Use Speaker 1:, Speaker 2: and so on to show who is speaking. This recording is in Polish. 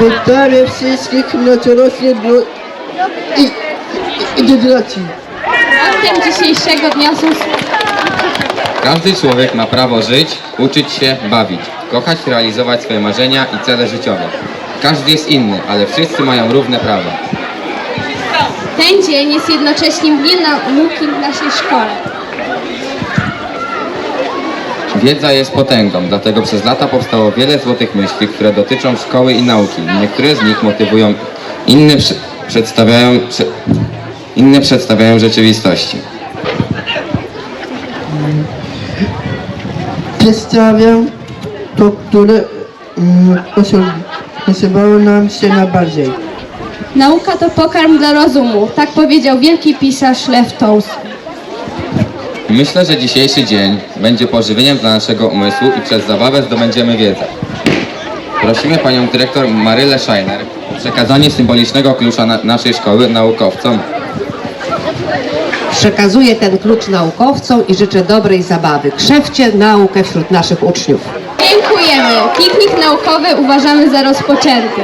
Speaker 1: Witamy wszystkich na corocznie do i, i, i gratulacji.
Speaker 2: Aktem dzisiejszego dnia są
Speaker 3: Każdy człowiek ma prawo żyć, uczyć się, bawić, kochać, realizować swoje marzenia i cele życiowe. Każdy jest inny, ale wszyscy mają równe prawa.
Speaker 2: Ten dzień jest jednocześnie dniem nauki w naszej szkole.
Speaker 3: Wiedza jest potęgą, dlatego przez lata powstało wiele złotych myśli, które dotyczą szkoły i nauki. Niektóre z nich motywują, inne przy, przedstawiają, prze, inne przedstawiają rzeczywistości.
Speaker 1: Przedstawiam to, które mm, nam się najbardziej.
Speaker 2: Nauka to pokarm dla rozumu, tak powiedział wielki pisarz Lew Tolstoy.
Speaker 3: Myślę, że dzisiejszy dzień będzie pożywieniem dla naszego umysłu i przez zabawę zdobędziemy wiedzę. Prosimy panią dyrektor Marylę Scheiner o przekazanie symbolicznego klucza na naszej szkoły naukowcom.
Speaker 4: Przekazuję ten klucz naukowcom i życzę dobrej zabawy. Krzewcie naukę wśród naszych uczniów.
Speaker 2: Dziękujemy. Piknik naukowy uważamy za rozpoczęty.